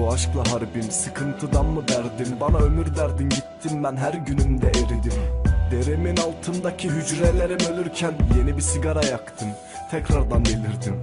Bu aşkla harbim sıkıntıdan mı derdin? Bana ömür derdin gittim ben her günümde eridim. Derimin altındaki hücrelerim ölürken Yeni bir sigara yaktım. Tekrardan delirdim.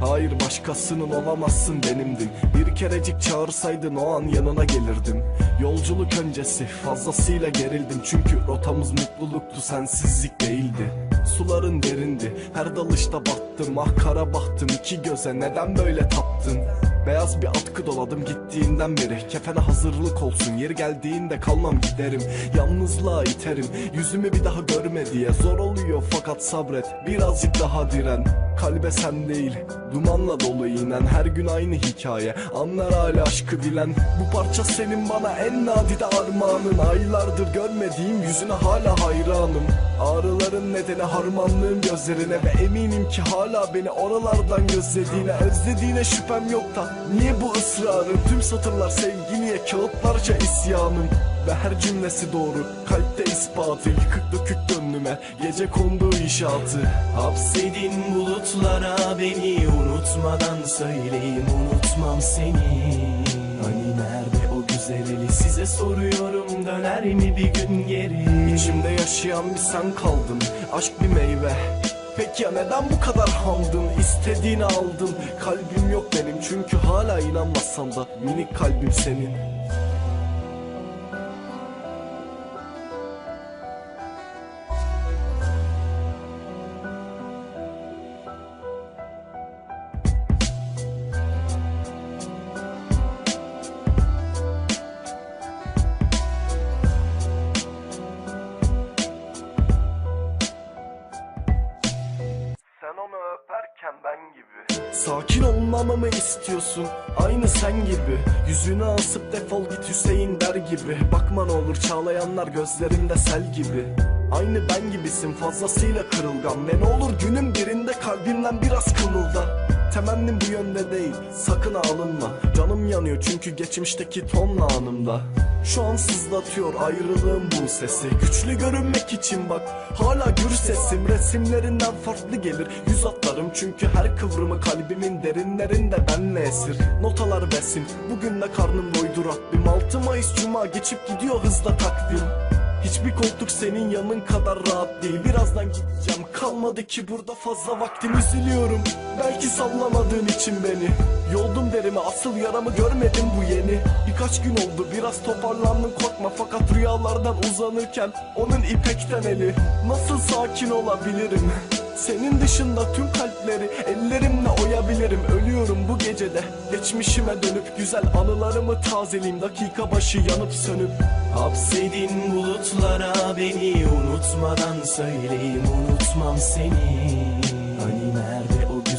Hayır başkasının olamazsın benimdin Bir kerecik çağırsaydın o an yanına gelirdim. Yolculuk öncesi fazlasıyla gerildim. Çünkü rotamız mutluluktu sensizlik değildi. Suların derindi her dalışta battım. Ah kara bahtım iki göze neden böyle taptın Beyaz bir atkı doladım gittiğinden beri. Kefene hazırlık olsun yeri geldiğinde kalmam giderim. Yalnızlığa iterim yüzümü bir daha görme diye. Zor oluyor fakat sabret birazcık daha diren. Kalbe sen değil dumanla dolu inen. Her gün aynı hikaye anlar hala aşkı bilen. Bu parça senin bana en nadide armağanın. Aylardır görmediğim yüzüne hala hayranım. Ağrıların nedeni harmanlığın gözlerine Ve eminim ki hala beni oralardan gözlediğine Özlediğine şüphem yok da niye bu ısrarın Tüm satırlar sevgiliye kağıtlarca isyanım ve her cümlesi doğru. Kalpte ispatı Yıkık dökük gönlüme. Gece konduğu inşaatı. Hapsedin bulutlara beni. Unutmadan söyleyin unutmam seni. Hani nerede o güzel eli? Size soruyorum döner mi bir gün geri? İçimde yaşayan bir sen kaldın. Aşk bir meyve Peki ya neden bu kadar hamdın İstediğini aldın. Kalbim yok benim çünkü hala inanmazsan da Minik kalbim senin gibi. Sakin olmamı mı istiyorsun? Aynı sen gibi. Yüzünü asıp defol git Hüseyin der gibi. Bakma ne olur çağlayanlar gözlerinde sel gibi. Aynı ben gibisin fazlasıyla kırılgan. Ve ne olur günün birinde kalbimden biraz kımılda Temennim bu yönde değil. Sakın alınma. Canım yanıyor çünkü geçmişteki tonla anımda. Şu an sızlatıyor ayrılığın bu sesi. Güçlü görünmek için bak hala gür sesim. Resimlerinden farklı gelir yüz atlarım Çünkü her kıvrımı kalbimin derinlerinde benle esir. Notalar besin. Bugün de karnım doydu Rabbim. 6 Mayıs Cuma geçip gidiyor hızla takvim. Hiçbir koltuk senin yanın kadar rahat değil. Birazdan gideceğim. Kalmadı ki burada fazla vaktim. Üzülüyorum Belki sallamadığın için beni. Yoldum derimi asıl yaramı görmedim bu yeni. Birkaç gün oldu biraz toparlandım korkma. Fakat rüyalardan uzanırken onun ipekten eli Nasıl sakin olabilirim? Senin dışında tüm kalpleri ellerimle oyabilirim. Ölüyorum bu gecede geçmişime dönüp Güzel anılarımı tazeleyim dakika başı yanıp sönüp. Hapsedin bulutlara beni unutmadan söyleyin unutmam seni. Hani nerede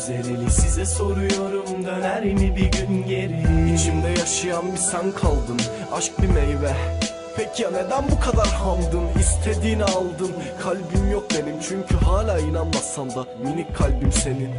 o güzel eli size soruyorum döner mi bir gün geri? İçimde yaşayan bir sen kaldın Aşk bir meyve. Peki ya neden bu kadar hamdın İstediğini aldın. Kalbim yok benim çünkü hala inanmazsan da Minik kalbim senin